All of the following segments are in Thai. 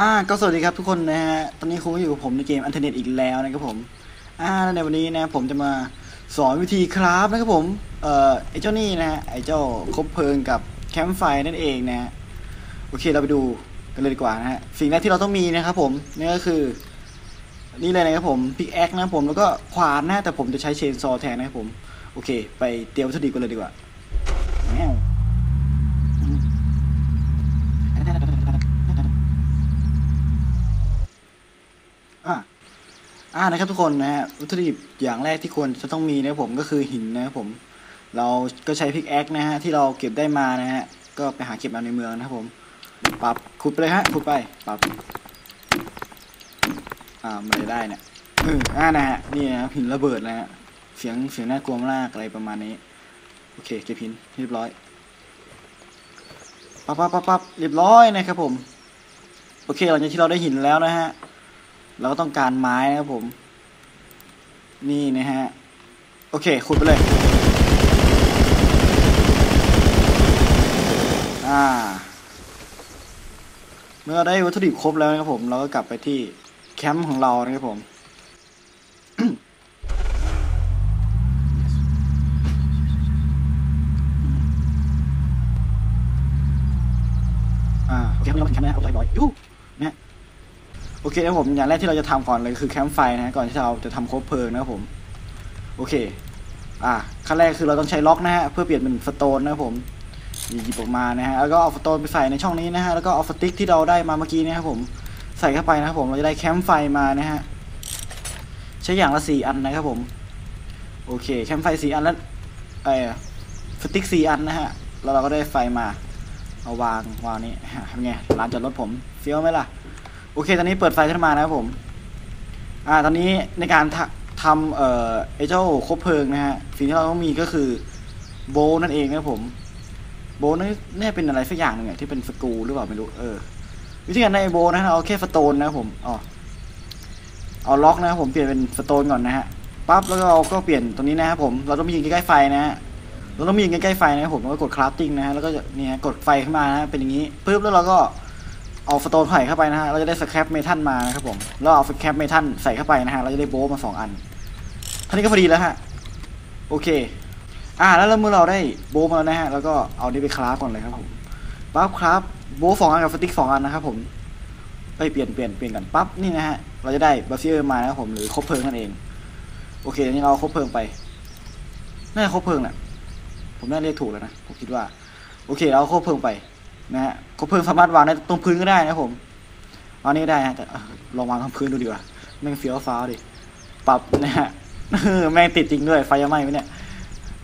อ่าก็สวัสดีครับทุกคนนะฮะ ตอนนี้คุณก็อยู่กับผมในเกมอันเทอร์เน็ตอีกแล้วนะครับผม อ่าแล้วในวันนี้นะผมจะมาสอนวิธีคราฟนะครับผม เอ่อไอ้เจ้านี่นะฮะไอ้เจ้าคบเพลิงกับแคมป์ไฟนั่นเองนะฮะ โอเคเราไปดูกันเลยดีกว่านะฮะ สิ่งแรกที่เราต้องมีนะครับผมนี่ก็คือ นี่เลยนะครับผมพิกแอคนะครับผมแล้วก็ขวานนะแต่ผมจะใช้เชนซอแทนนะครับผม โอเค ไปเตรียมวัตถุดิบกันเลยดีกว่าแมวอะ อ่านะครับทุกคนนะฮะวัตถุดิบอย่างแรกที่ควรจะต้องมีนะผมก็คือหินนะครับผม เราก็ใช้พิกแอคนะฮะที่เราเก็บได้มานะฮะก็ไปหาเก็บมาในเมืองนะครับผมปรับขุดไปเลยฮะขุดไปปรับอ่าไม่ได้เนี่ยอออ่านะฮะนี่นะหินระเบิดนะฮะเสียงเสียงน่ากลัวมากอะไรประมาณนี้โอเคเก็บหินเรียบร้อยปั๊บปั๊บปั๊บปั๊บเรียบร้อยนะครับผม โอเคหลังจากที่เราได้หินแล้วนะฮะ เราก็ต้องการไม้นะครับผม นี่นะฮะ โอเคขุดไปเลย อ่า เมื่อได้วัตถุดิบครบแล้วนะครับผม เราก็กลับไปที่แคมป์ของเรานะครับผมอ่าโอเคเราถึงแคมป์แล้วเราใส่บ่อยยูนะ โอเคนะผมอย่างแรกที่เราจะทำก่อนเลยคือแคมป์ไฟนะฮะก่อนที่เราจะทำคบเพลิงนะครับผมโอเค อ่าขั้นแรกคือเราต้องใช้ล็อกนะฮะเพื่อเปลี่ยนเป็นสโตนนะครับผมหยิบออกมานะฮะแล้วก็เอาสโตนไปใส่ในช่องนี้นะฮะแล้วก็เอาสติ๊กที่เราได้มาเมื่อกี้นะครับผมใส่เข้าไปนะครับผมเราจะได้แคมป์ไฟมานะฮะใช้อย่างละสี่อันนะครับผมโอเคแคมป์ไฟสี่อันแล้วไอ้สติ๊กสี่อันนะฮะแล้วเราก็ได้ไฟมาเอาวางวางนี้ทำไงร้านจอดรถผมเฟี้ยวไหมล่ะ โอเค ตอนนี้เปิดไฟขึ้นมานะครับผม อ่า ตอนนี้ในการทำเอ่อไอ้เจ้าคบเพลิงนะฮะ สิ่งที่เราต้องมีก็คือโบนั่นเองนะครับผม โบนี่นี่เป็นอะไรสักอย่างหนึ่งอะที่เป็นสกูหรือเปล่าไม่รู้ เออ วิธีการในโบนะเอาแค่สโตนนะครับผม อ๋อ เอาล็อกนะครับผมเปลี่ยนเป็นสโตนก่อนนะฮะ ปั๊บ แล้วก็เราก็เปลี่ยนตรงนี้นะครับผม เราต้องมียืนใกล้ๆไฟนะฮะเราต้องมียืนใกล้ๆไฟนะครับผมแล้วก็กดคราฟติ้งนะฮะ แล้วก็เนี่ยกดไฟขึ้นมานะเป็นอย่างนี้ปึ๊บแล้วเราก็ เอาสโตนใส่เข้าไปนะฮะ เราจะได้สแครปเมทัลมานะครับผม แล้วเอาสแครปเมทัลใส่เข้าไปนะฮะ เราจะได้โบว์มาสองอันท่านี้ก็พอดีแล้วฮะ โอเค อ่า แล้วเมื่อเราได้โบว์มาแล้วนะฮะ แล้วก็เอานี้ไปคราฟก่อนเลยครับผมปั๊บครับโบว์สองอันกับสติ๊กสองอันนะครับผมเอ้ยเปลี่ยนเปลี่ยนเปลี่ยนกันปั๊บนี่นะฮะ เราจะได้บัฟเฟอร์มานะครับผมหรือคบเพลิงนั่นเอง โอเคอันนี้เราคบเพลิงไป น่าจะคบเพลิงแหละผมน่าเรียกถูกแล้วนะ ผมคิดว่า โอเค เราคบเพลิงไป นะฮะครบเพลิงสามารถวางได้ตรงพื้นก็ได้นะผมวางนี้ได้นะแต่ลองวางตรงพื้นดูดีกว่าแม่งเฟี้ยวฟ้าดิปรับนะฮะแม่งติดจริงด้วยไฟจะไหม้ไหมเนี่ย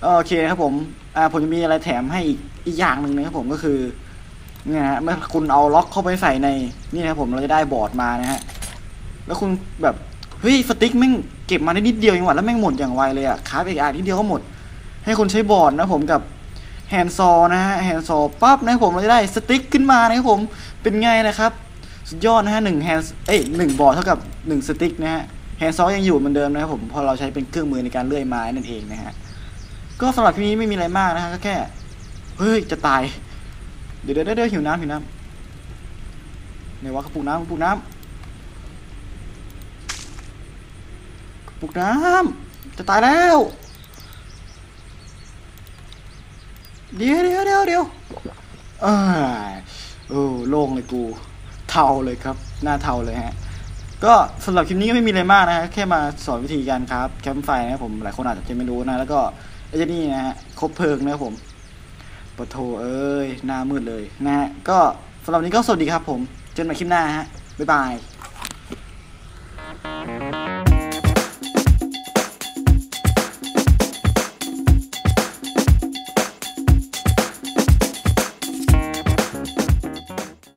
โอเคครับผมอ่าผมจะมีอะไรแถมให้อีกอีกอย่างหนึ่งนะครับผมก็คือเนี่ยฮะเมื่อคุณเอาล็อกเข้าไปใส่ในนี่นะครับผมเราจะได้บอร์ดมานะฮะแล้วคุณแบบเฮ้ยสติ๊กแม่งเก็บมาได้นิดเดียวเองว่ะแล้วแม่งหมดอย่างไวเลยอะคราฟอีกอะนิดเดียวก็หมด ให้คุณใช้บอร์ดนะผมกับ แฮนด์ซอนะฮะแฮนด์ซอปั๊บนะผมเราจะได้สติ๊กขึ้นมานะครับผมเป็นไงนะครับ สุดยอดนะฮะหนึ่งแฮนด์เอ้ยหนึ่งบอร์ดเท่ากับหนึ่งสติ๊กนะฮะแฮนด์ซอยังอยู่เหมือนเดิมนะครับผมพอเราใช้เป็นเครื่องมือในการเลื่อยไม้นั่นเองนะฮะก็สำหรับคลิปนี้ไม่มีอะไรมากนะฮะก็แค่เฮ้ยจะตาย เดี๋ยวเดี๋ยวเดี๋ยวหิวน้ำหิวน้ำไหนวะกระปุกน้ำกระปุกน้ำกระปุกน้ำจะตายแล้ว เดี๋ยวเดี๋ยวเดี๋ยวเดี๋ยวเอ้ยโอ้โล่งเลยกู เทาเลยครับ หน้าเทาเลยฮะ ก็สำหรับคลิปนี้ก็ไม่มีอะไรมากนะแค่มาสอนวิธีการครับแคมป์ไฟนะครับผมหลายคนอาจจะไม่รู้นะ แล้วก็ไอ้เจ้านี่นะฮะคบเพลิงนะครับผมปะโทเอ้ยหน้ามืดเลยนะฮะก็สำหรับนนี้ก็สวัสดีครับผม เจอกันใหม่คลิปหน้าฮะบ๊ายบาย